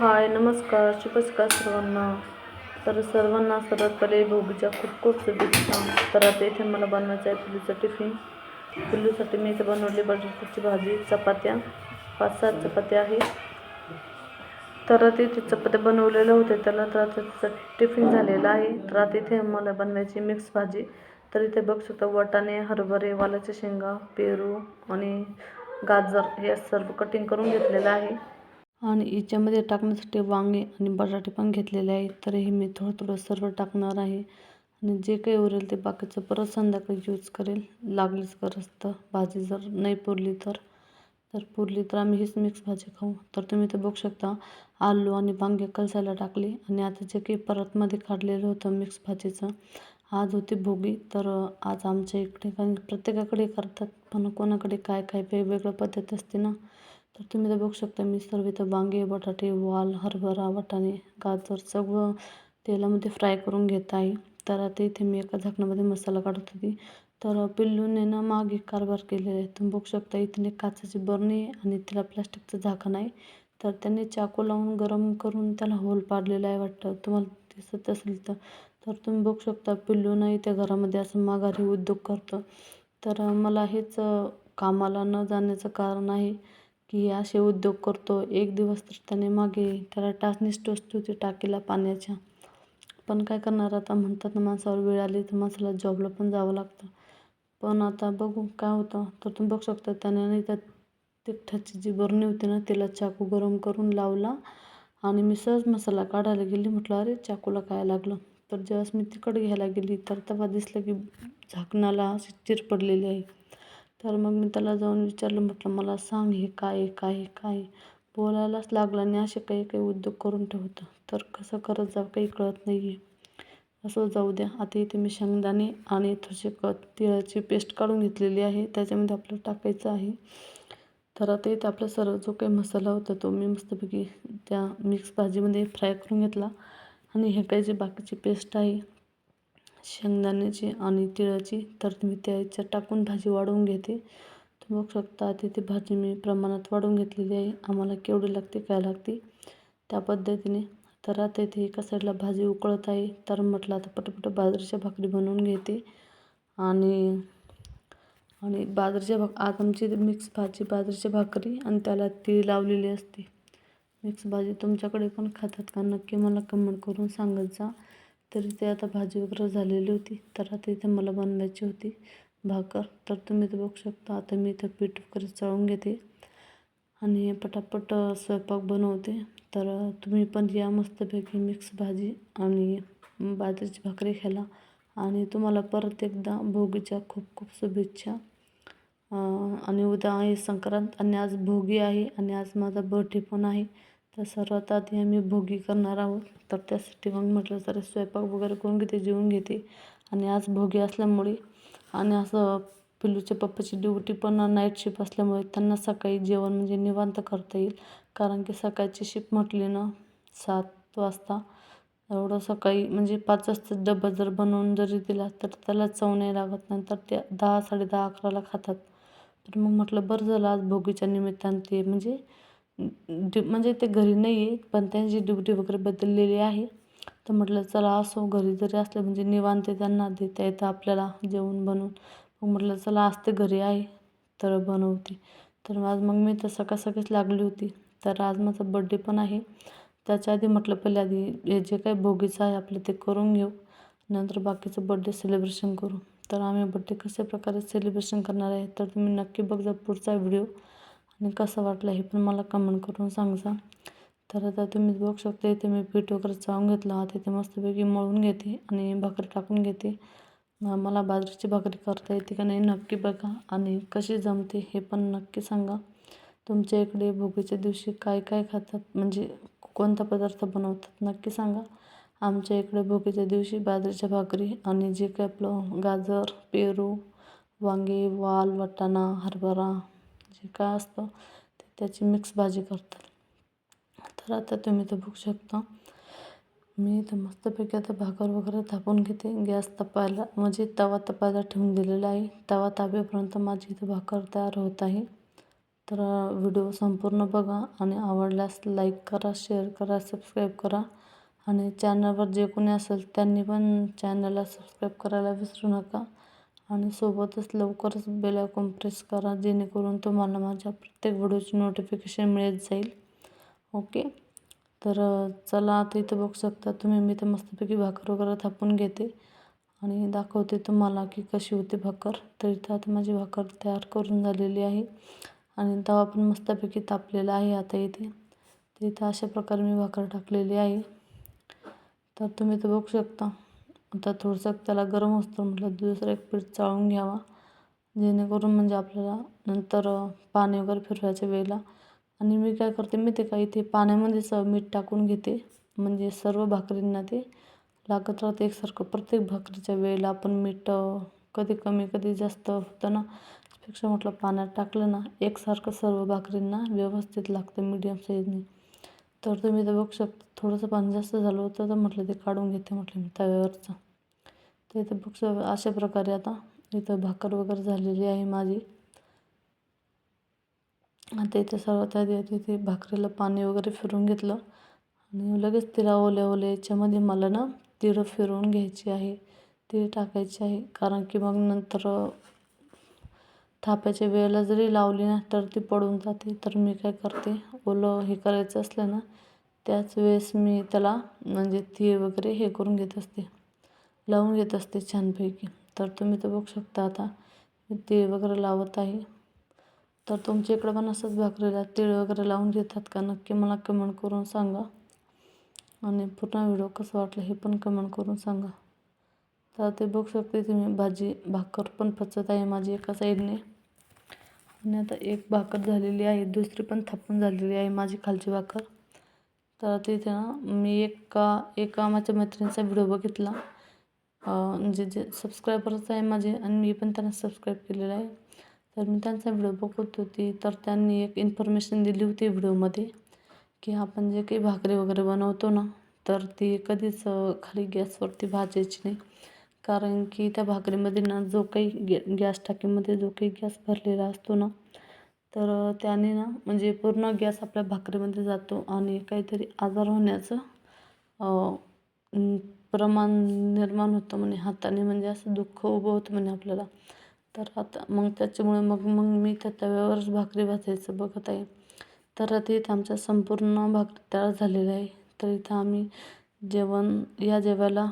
हाय नमस्कार शुभस्कार सर्वांना. तर सर्वांना सर्वात पहिले भोगीच्या खूप खूप शुभेच्छा. तर आता इथे मला बनवायचं आहे पिल्लूचं टिफिन. पिल्लूसाठी मी इथे बनवली बटाट्याची भाजी चपात्या. पाच सात चपात्या आहे. तर आता इथे चपात्या बनवलेल्या होत्या. त्याला तर आता टिफिन झालेला आहे. तर आता इथे मला बनवायची मिक्स भाजी. तर इथे बघू शकता वाटाणे हरभरे वालाच्या शेंगा पेरू आणि गाजर हे सर्व कटिंग करून घेतलेलं आहे. आणि याच्यामध्ये टाकण्यासाठी वांगे आणि बटाटे पण घेतलेले आहेत. तर हे मी थोडं थोडं सर्व टाकणार आहे. आणि जे काही उरेल ते बाकीचं परत संध्याकाळी यूज करेल. लागलीच गरज तर भाजी जर नाही पुरली तर. तर पुरली तर आम्ही हीच मिक्स भाजी खाऊ. तर तुम्ही ते बघू शकता आलू आणि वांगे कलसायला टाकले. आणि आता जे काही परतमध्ये काढलेलं होतं मिक्स भाजीचं आज होती भोगी. तर आज आमच्या इकडे कारण प्रत्येकाकडे करतात पण कोणाकडे काय काय वेगवेगळं पद्धत असते ना. तर तुम्ही तर बघू शकता मी सर्व इथं वांगे बटाटे वाल हरभरा वाटाणे गाजर सगळं तेलामध्ये फ्राय करून घेत आहे. तर आता इथे मी एका झाकणामध्ये मसाला काढत होती. तर पिल्लूने ना मागे कारभार केलेला आहे. तुम्ही बघू शकता इथे काचाची बरणी आणि तिला प्लास्टिकचं झाकण आहे. तर त्यांनी चाकू लावून गरम करून त्याला होल पाडलेला आहे वाटतं. तुम्हाला दिसत असेल तर. तर तुम्ही बघू शकता पिल्लू नाही त्या घरामध्ये असं माघारी उद्योग करतं. तर मला हेच कामाला न जाण्याचं कारण आहे. की असे उद्योग करतो. एक दिवस तर त्याने मागे त्याला टाचणीच टोचते होती टाकीला पाण्याच्या. पण काय करणार आता? म्हणतात ना माणसावर वेळ आली तर माणसाला जॉबला पण जावं लागतं. पण आता बघू काय होतं. तर तुम्ही बघू शकता त्याने नाही त्या तिखटाची जी बरणी होती ना तिला चाकू गरम करून लावला आणि मी सहज मसाला काढायला गेली. म्हटलं अरे चाकूला काय लागलं? तर जेव्हा मी तिखट घ्यायला गेली तर तेव्हा दिसलं की झाकणाला अशी चिर पडलेली आहे. तर मग मी त्याला जाऊन विचारलं म्हटलं मला सांग हे काय आहे काय काय बोलायलाच लागला आणि असे काही काही उद्योग करून ठेवतं. तर कसं करत जावं काही कळत नाही आहे असं जाऊ द्या. आता इथे मी शेंगदाणे आणि थोडीशी क तिळाची पेस्ट काढून घेतलेली आहे. त्याच्यामध्ये आपल्याला टाकायचं आहे. तर आता इथे आपला सर्व जो काही मसाला होता तो मी मस्तपैकी त्या मिक्स भाजीमध्ये फ्राय करून घेतला. आणि हे काही जे बाकीची पेस्ट आहे शेंगदाण्याची आणि तिळाची तर मी त्या टाकून भाजी वाढवून घेते. तुम्ही बघू शकता तिथे भाजी मी प्रमाणात वाढवून घेतलेली आहे. आम्हाला केवढी लागते काय लागते? त्या पद्धतीने तर आता इथे एका साईडला भाजी उकळत आहे. तर म्हटलं आता पटपट बाजरीच्या भाकरी बनवून घेते. आणि आणि बाजरीच्या भाक आज आमची मिक्स भाजी बाजरीची भाकरी आणि त्याला तीळ लावलेली असते. मिक्स भाजी तुमच्याकडे पण खातात का? नक्की मला कमेंट करून सांगत जा. तर ते आता भाजी वगैरे झालेली होती तर आता इथे मला बनवायची होती भाकर. तर तुम्ही ते बघू शकता आता मी इथं पीठ वगैरे चळून घेते आणि पटापट स्वयंपाक बनवते. तर तुम्ही पण या मस्तपैकी मिक्स भाजी आणि बाजरीची भाकरी खायला. आणि तुम्हाला परत एकदा भोगीच्या खूप खूप शुभेच्छा. आणि उद्या आहे संक्रांत आणि आज भोगी आहे आणि आज माझा बर्थडे पण आहे. तर सर्वात आधी आम्ही भोगी करणार आहोत. तर त्यासाठी मग म्हटलं तर स्वयंपाक वगैरे करून घेते जेवून घेते. आणि आज भोगी असल्यामुळे आणि असं पिल्लूच्या पप्पाची ड्युटी पण नाईट शिफ्ट असल्यामुळे त्यांना सकाळी जेवण म्हणजे निवांत करता येईल. कारण की सकाळची शिफ्ट म्हटली ना सात वाजता एवढं सकाळी म्हणजे पाच वाजता डबा जर बनवून जरी दिला तर त्याला चव नाही लागत. नंतर ते दहा साडे दहा अकराला खातात. तर मग म्हटलं बरं झालं आज भोगीच्या निमित्तानं ते म्हणजे ड्यु म्हणजे ते घरी नाही आहे पण त्यांची ड्युटी वगैरे बदललेली आहे. तर म्हटलं चला असो घरी जरी असलं म्हणजे निवांत त्यांना देता येतं आपल्याला जेवण बनवून. मग म्हटलं चला आज ते घरी आहे तर बनवते. तर आज मग मी तर सकाळ सकाळीच लागली होती. तर आज माझा बड्डे पण आहे. त्याच्या आधी म्हटलं पहिले आधी हे जे काही भोगीचं आहे आपलं ते करून घेऊ. नंतर बाकीचं बड्डे सेलिब्रेशन करू. तर आम्ही बड्डे कशा प्रकारे सेलिब्रेशन करणार आहे तर तुम्ही नक्की बघजा पुढचा व्हिडिओ आणि कसं वाटलं हे पण मला कमेंट करून सांगा तर आता तुम्ही बघू शकता इथे मी पीठ वगैरे चावून घेतलं. आहे तिथे मस्तपैकी मळून घेते आणि भाकरी टाकून घेते. मला बाजरीची भाकरी करता येते का नाही नक्की बघा आणि कशी जमते हे पण नक्की सांगा. तुमच्या इकडे भोगीच्या दिवशी काय काय खातात म्हणजे कोणता पदार्थ बनवतात नक्की सांगा. आमच्या इकडे भोगीच्या दिवशी बाजरीच्या भाकरी आणि जे काय आपलं गाजर पेरू वांगे वाल वाटाणा हरभरा जे काय असतं ते त्याची मिक्स भाजी करतात. तर आता तुम्ही तर बघू शकता मी इथं मस्तपैकी आता भाकर वगैरे थापून घेते. गॅस तपायला म्हणजे तवा तपायला ठेवून दिलेला आहे. तवा तापेपर्यंत माझी इथं भाकर तयार होत आहे. तर व्हिडिओ संपूर्ण बघा आणि आवडल्यास लाईक करा शेअर करा सबस्क्राईब करा. आणि चॅनलवर जे कोणी असेल त्यांनी पण चॅनलला सबस्क्राईब करायला विसरू नका. आणि सोबतच लवकरच बेल आयकॉन प्रेस करा जेणेकरून तुम्हाला माझ्या प्रत्येक व्हिडिओची नोटिफिकेशन मिळत जाईल. ओके तर चला आता इथं बघू शकता तुम्ही मी तर मस्तपैकी भाकर वगैरे थापून घेते. आणि दाखवते तुम्हाला की कशी होती भाकर. तर इथं आता माझी भाकर तयार करून झालेली आहे. आणि तवा पण मस्तपैकी तापलेला आहे आता इथे. तर इथं अशा प्रकारे मी भाकर टाकलेली आहे. तर तुम्ही तर बघू शकता. आता थोडंसं त्याला गरम असतं म्हटलं दुसरं एक पीठ चाळून घ्यावा. जेणेकरून म्हणजे आपल्याला नंतर पाणी वगैरे फिरवायच्या वेळेला. आणि मी काय करते मी ते काय इथे पाण्यामध्येच मीठ टाकून घेते. म्हणजे सर्व भाकरींना ते लागत राहते एकसारखं. प्रत्येक भाकरीच्या वेळेला आपण मीठ कधी कमी कधी जास्त होतं ना त्यापेक्षा म्हटलं पाण्यात टाकलं ना एकसारखं सर्व भाकरींना व्यवस्थित लागतं मीडियम साईजने. तर तुम्ही तर बघू शकता थोडंसं पाणी जास्त झालं होतं तर म्हटलं ते काढून घेते म्हटलं मी तव्यावरचं. तर इथं बघ अशा प्रकारे आता इथं भाकर वगैरे झालेली आहे माझी. आता इथे सर्वात आधी तिथे भाकरीला पाणी वगैरे फिरून घेतलं. आणि लगेच तिला ओल्या ओल्या याच्यामध्ये मला ना तिळं फिरवून घ्यायची आहे तीळ टाकायची आहे. कारण की मग नंतर थापायच्या वेळेला जरी लावली ना तर ती पडून जाते. तर मी काय करते ओलं हे करायचं असलं ना त्याच वेळेस मी त्याला म्हणजे तीळ वगैरे हे करून घेत असते. लावून घेत असते छानपैकी. तर तुम्ही तर बघू शकता आता मी तीळ वगैरे लावत आहे. तर तुमच्या इकडं पण असंच भाकरीला तीळ वगैरे लावून घेतात का? नक्की मला कमेंट करून सांगा. आणि पूर्ण व्हिडिओ कसं वाटलं हे पण कमेंट करून सांगा. तर ते बघू शकते तुम्ही भाजी भाकर पण पचत आहे माझी एका साईडने. आणि आता एक भाकर झालेली आहे दुसरी पण थापून झालेली आहे माझी खालची भाकर. तर तिथे ना मी एका एका माझ्या मैत्रिणीचा व्हिडिओ बघितला. म्हणजे जे सबस्क्रायबर्स आहे माझे आणि मी पण त्यांना सबस्क्राईब केलेलं आहे. तर मी त्यांचा व्हिडिओ बघत होती. तर त्यांनी एक इन्फॉर्मेशन दिली होती व्हिडिओमध्ये की आपण जे काही भाकरी वगैरे बनवतो ना तर ती कधीच खाली गॅसवरती भाजायची नाही. कारण की त्या भाकरीमध्ये ना जो काही गॅ गॅस टाकीमध्ये जो काही गॅस भरलेला असतो ना तर त्याने ना म्हणजे पूर्ण गॅस आपल्या भाकरीमध्ये जातो आणि काहीतरी आजार होण्याचं प्रमाण निर्माण होतं म्हणे हाताने म्हणजे असं दुःख उभं होतं म्हणे आपल्याला. तर आता मग त्याच्यामुळे मग मग मी त्या तव्यावरच भाकरी भाजायचं बघत आहे. तर आता इथं आमच्या संपूर्ण भाकरी तयार झालेला आहे. तर इथं आम्ही जेवण या जेवायला